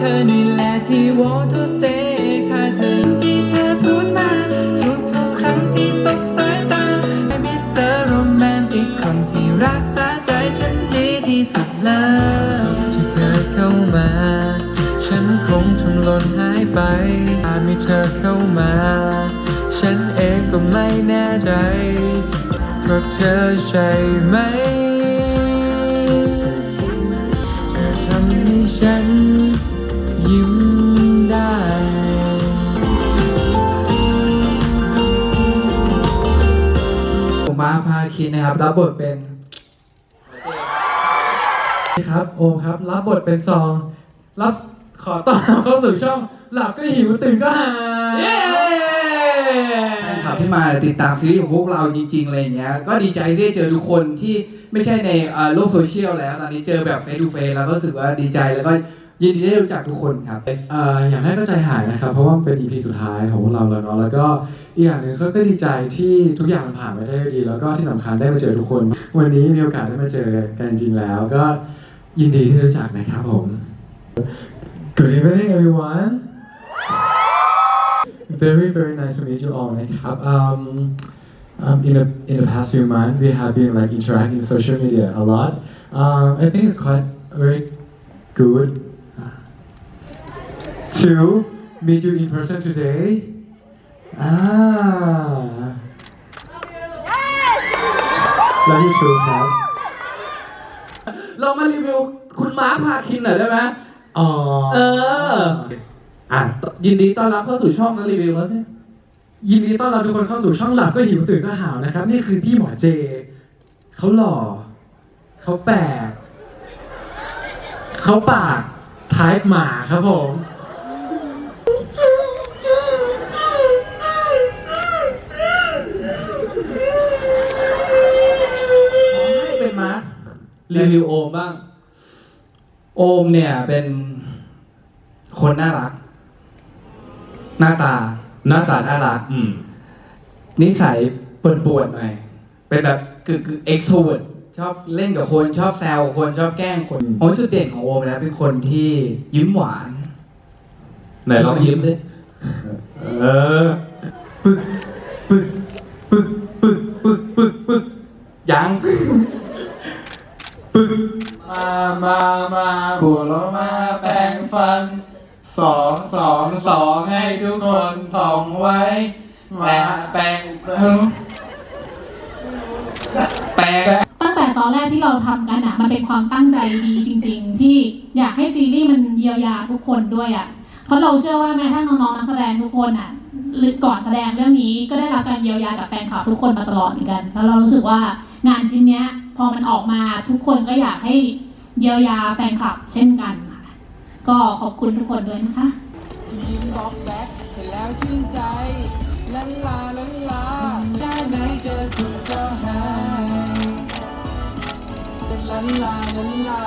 เธอนี่แหละที่ want to stay ถ้าเธอที่เธอพูดมาทุกทุกครั้งที่สบสายตามิสเตอร์โรแมนติกคนที่รักษาใจฉันดีที่สุดเลยที่เธอเข้ามา ฉันคงทำหล่นหายไปถ้ามีเธอเข้ามา ฉันเองก็ไม่แน่ใจเพราะเธอใช่ไหม เธอทำให้ฉัน ผมมาพาคินนะครับ รับบทเป็นครับ โอมครับ รับบทเป็นซอง รับขอต้อนรับเข้าสู่ช่อง หลับก็หิวตื่นก็หาเย้แฟนคลับที่มาติดตามซีรีส์ของพวกเราจริงๆอะไรอย่างเงี้ย ก็ดีใจที่ได้เจอทุกคนที่ไม่ใช่ในเอ่อโลกโซเชียลแล้ว ตอนนี้เจอแบบเฟซ to เฟซแล้วก็รู้สึกว่าดีใจแล้วก็ ยินดีได้รู้จักทุกคนครับเอ่ออย่างแรกก็ใจหายนะครับ เพราะว่ามันเป็น EP สุดท้ายของพวกเราแล้วเนาะแล้วก็อีกอย่างหนึ่งก็ดีใจที่ทุกอย่างมันผ่านไปได้ด้วยดี แล้วก็ที่สำคัญได้มาเจอทุกคน วันนี้มีโอกาสได้มาเจอกันจริงๆแล้ว ก็ยินดีที่ได้รู้จักนะครับผม Good evening everyone Very very nice to meet you all นะครับ um, um, in the in the past few months we have been like interacting social media a lot um, I think it's quite very good to meet you in person today. Ah. Love you too ครับ เรามารีวิวคุณมาร์คพาคินหน่อยได้ไหมอ๋อ เออ อะ ยินดีต้อนรับเข้าสู่ช่องนักรีวิวแล้วสิ ยินดีต้อนรับทุกคนเข้าสู่ช่องหลับก็หิวตื่นก็หาวนะครับ นี่คือพี่หมอเจ เขาหล่อ เขาแปลก เขาปากทายหมาครับผม ให้เป็นมาร์ค รีวิวโอมบ้าง โอมเนี่ยเป็นคนน่ารัก หน้าตาหน้าตาน่ารัก อืม นิสัยป่วนๆหน่อย เป็นแบบคือคือ extrovert ชอบเล่นกับคน ชอบแซวคนชอบแกล้งคนโอ้จุดเด่นของโอมนะเป็นคนที่ยิ้มหวาน ไหนลองยิ้มดิเออปึกปึกปึกปึกปึกปึกปึกยังปึก มามามาผัวเรามาแปลงฟันสองสองสองให้ทุกคนท่องไว้ มาแปลงแปลงตั้งแต่ตอนแรกที่เราทำกันอะมันเป็นความตั้งใจดีจริง ๆ ที่อยากให้ซีรีส์มันเยียวยาทุกคนด้วยอะเพราะเราเชื่อว่าแม้ทั้งน้องๆนักแสดงทุกคนอะหรือก่อนแสดงเรื่องนี้ก็ได้รับการเยียวยาจากแฟนคลับทุกคนมาตลอดเหมือนกัน แล้วเรารู้สึกว่างานชิ้นเนี้ย พอมันออกมาทุกคนก็อยากให้เยียวยาแฟนคลับเช่นกันค่ะ ก็ขอบคุณทุกคนด้วยนะคะยิ้มบอกแบ็คเห็นแล้วชื่นใจลันลาลันลาได้ไหนเจอคุณก็หายเป็นลันลาลันลา